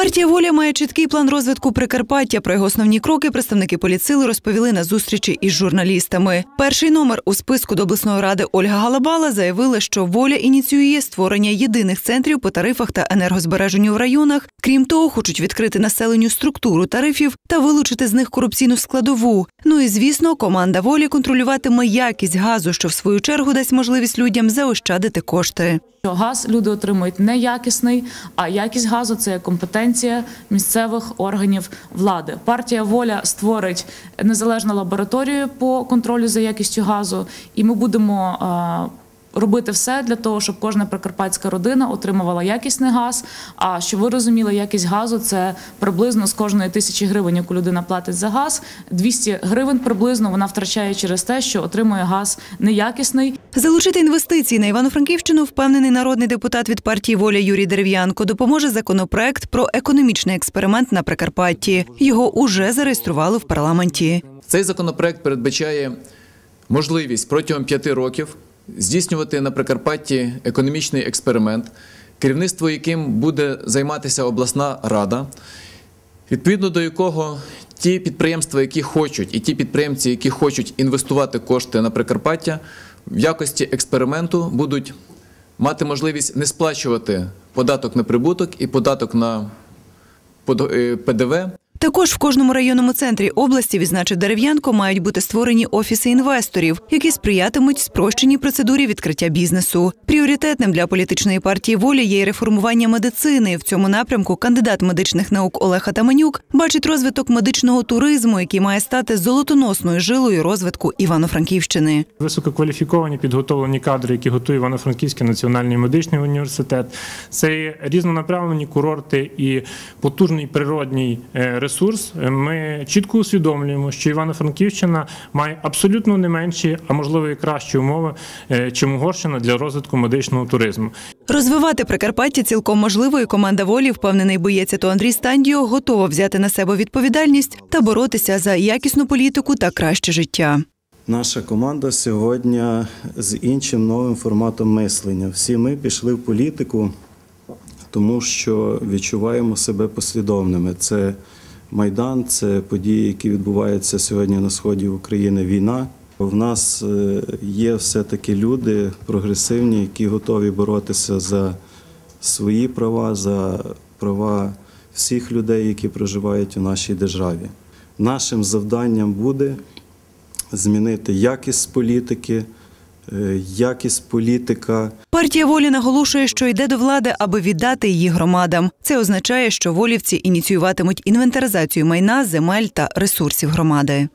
Партія воля має чіткий план розвитку Прикарпаття. Про його основні кроки представники поліцили розповіли на зустрічі із журналістами. Перший номер у списку до обласної ради Ольга Галабала заявила, що воля ініціює створення єдиних центрів по тарифах та енергозбереженню в районах. Крім того, хочуть відкрити населенню структуру тарифів та вилучити з них корупційну складову. Ну і звісно, команда волі контролюватиме якість газу, що в свою чергу дасть можливість людям заощадити кошти. Газ люди отримують не якісний, а якість газу це компетенція місцевих органів влади. Партія воля створить незалежну лабораторію по контролю за якістю газу, і ми будемо. Робити все для того, щоб кожна прикарпатська родина отримувала якісний газ. А щоб ви розуміли, якість газу це приблизно з кожної тисячі гривень, яку людина платить за газ, 200 гривень приблизно вона втрачає через те, що отримує газ неякісний. Залучити інвестиції на Івано-Франківщину впевнений народний депутат від партії Воля Юрій Дерев'янко допоможе законопроект про економічний експеримент на Прикарпатті. Його уже зареєстрували в парламенті. Цей законопроект передбачає можливість протягом п'яти років здійснювати на Прикарпатті економічний експеримент, керівництво яким буде займатися обласна рада, відповідно до якого ті підприємства, які хочуть, і ті підприємці, які хочуть інвестувати кошти на Прикарпаття, в якості експерименту будуть мати можливість не сплачувати податок на прибуток і податок на е, ПДВ. Також в кожному районному центрі області, відзначив Дерев'янко, мають бути створені офіси інвесторів, які сприятимуть спрощеній процедурі відкриття бізнесу. Пріоритетним для політичної партії волі є й реформування медицини. В цьому напрямку кандидат медичних наук Олег Атаманюк бачить розвиток медичного туризму, який має стати золотоносною жилою розвитку Івано-Франківщини. Висококваліфіковані підготовлені кадри, які готує Івано-Франківський національний медичний університет. Це різнонаправлені курорти і потужний природній е, ресурс. Ми чітко усвідомлюємо, що Івано-Франківщина має абсолютно не менші, а можливо і кращі умови, е, чим Угорщина для розвитку медичного туризму. Розвивати Прикарпаття цілком можливо, і команда волі, впевнений боєць АТО Андрій Стандіо, готова взяти на себе відповідальність та боротися за якісну політику та краще життя. Наша команда сьогодні з іншим новим форматом мислення. Всі ми пішли в політику, тому що відчуваємо себе послідовними. Це Майдан, це події, які відбуваються сьогодні на сході України. Війна. В нас е, є все-таки люди прогресивні, які готові боротися за свої права, за права всіх людей, які проживають у нашій державі. Нашим завданням буде змінити якість політики, якість політика. Партія волі наголошує, що йде до влади, аби віддати її громадам. Це означає, що волівці ініціюватимуть інвентаризацію майна, земель та ресурсів громади.